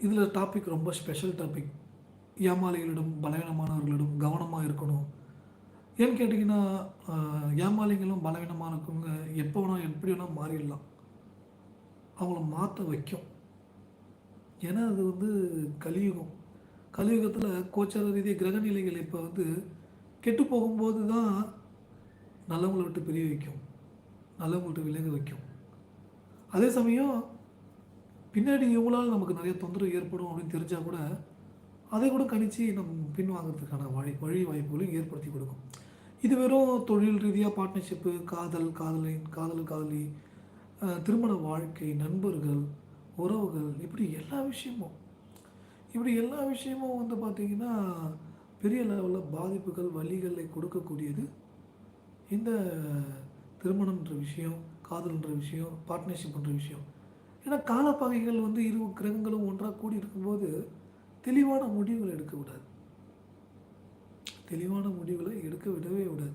இதில் டாபிக் ரொம்ப special topic ஏமாளிகளிடம் பலவீனமானவர்களிடம் கவனமாக இருக்கணும். ஏன்னு கேட்டிங்கன்னா ஆஹ், ஏமாளிகளும் பலவீனமாக இருக்கவங்க எப்போ வேணால் எப்படி வேணால் மாறிடலாம். அவங்கள மாற்ற வைக்கும். ஏன்னா அது வந்து கலியுகம். கலியுகத்தில் கோச்சார ரீதியாக கிரகநிலைகள் இப்போ வந்து கெட்டு போகும்போது தான் நல்லவங்களை விட்டு பிரிய வைக்கும். நல்லவங்கள்ட்ட விட்டு விலக வைக்கும். அதே சமயம் பின்னாடி இவங்களால் நமக்கு நிறைய தொந்தரவு ஏற்படும் அப்படின்னு தெரிஞ்சால் கூட அதை கூட கணித்து நம் பின்வாங்கிறதுக்கான வழி வழி வாய்ப்புகளையும் ஏற்படுத்தி கொடுக்கும். இது வெறும் தொழில் ரீதியாக பார்ட்னர்ஷிப்பு காதல் காதலி காதல் காதலி திருமண வாழ்க்கை நண்பர்கள் உறவுகள் இப்படி எல்லா விஷயமும் இப்படி எல்லா விஷயமும் வந்து பார்த்திங்கன்னா பெரிய லெவலில் பாதிப்புகள் வழிகளை கொடுக்கக்கூடியது. இந்த திருமணம்ன்ற விஷயம் காதல்ன்ற விஷயம் பார்ட்னர்ஷிப்ன்ற விஷயம் ஏன்னா காலப்பகைகள் வந்து இரு கிரகங்களும் ஒன்றாக கூடி இருக்கும்போது தெளிவான முடிவுகளை எடுக்க விடாது தெளிவான முடிவுகளை எடுக்க விடவே விடாது.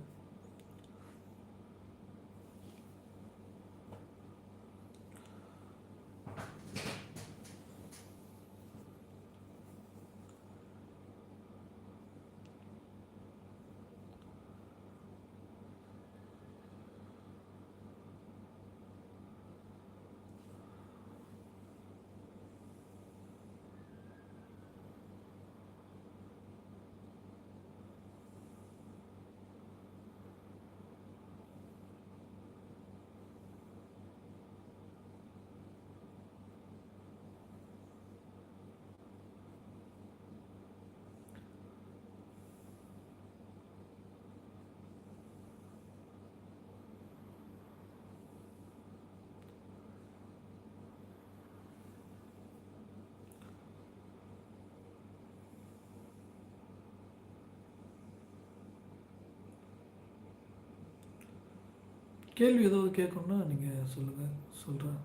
கேள்வி ஏதாவது கேட்கணும்னா நீங்கள் சொல்லுங்கள் சொல்கிறேன்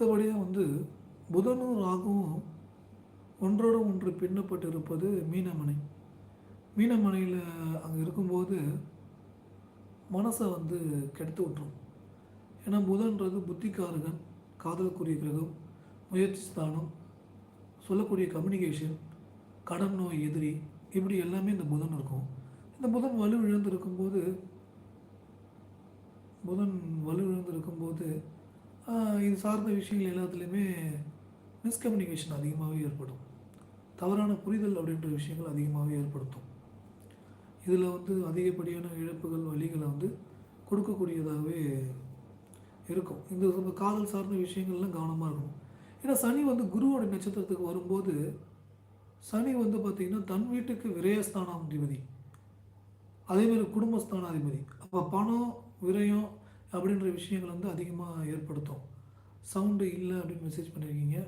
அடுத்தபடியாக வந்து புதனும் ராகுவும் ஒன்றோட ஒன்று பின்னப்பட்டு இருப்பது மீனமனை. மீனமனையில் அங்கே இருக்கும்போது மனசை வந்து கெடுத்து விட்டுரும். ஏன்னா புதன்றது புத்திக்காரகன் காதலுக்குரிய கிரகம் முயற்சி ஸ்தானம் சொல்லக்கூடிய கம்யூனிகேஷன் கடன் நோய் எதிரி இப்படி எல்லாமே இந்த புதன் இருக்கும். இந்த புதன் வலு இழந்து இருக்கும்போது புதன் வலு இழந்து இருக்கும்போது இது சார்ந்த விஷயங்கள் எல்லாத்துலேயுமே மிஸ்கம்யூனிகேஷன் அதிகமாகவே ஏற்படும். தவறான புரிதல் அப்படின்ற விஷயங்கள் அதிகமாகவே ஏற்படுத்தும். இதில் வந்து அதிகப்படியான இழப்புகள் வழிகளை வந்து கொடுக்கக்கூடியதாகவே இருக்கும். இந்த காதல் சார்ந்த விஷயங்கள்லாம் கவனமாக இருக்கணும். ஏன்னா சனி வந்து குருவோட நட்சத்திரத்துக்கு வரும்போது சனி வந்து பார்த்திங்கன்னா தன் வீட்டுக்கு விரயஸ்தானாதிபதி. அதேமாதிரி குடும்பஸ்தானாதிபதி. அப்போ பணம் விரயம் அப்படின்ற விஷயங்கள் வந்து அதிகமாக ஏற்படுத்தும். சவுண்டு இல்லை அப்படின்னு மெசேஜ் பண்ணியிருக்கீங்க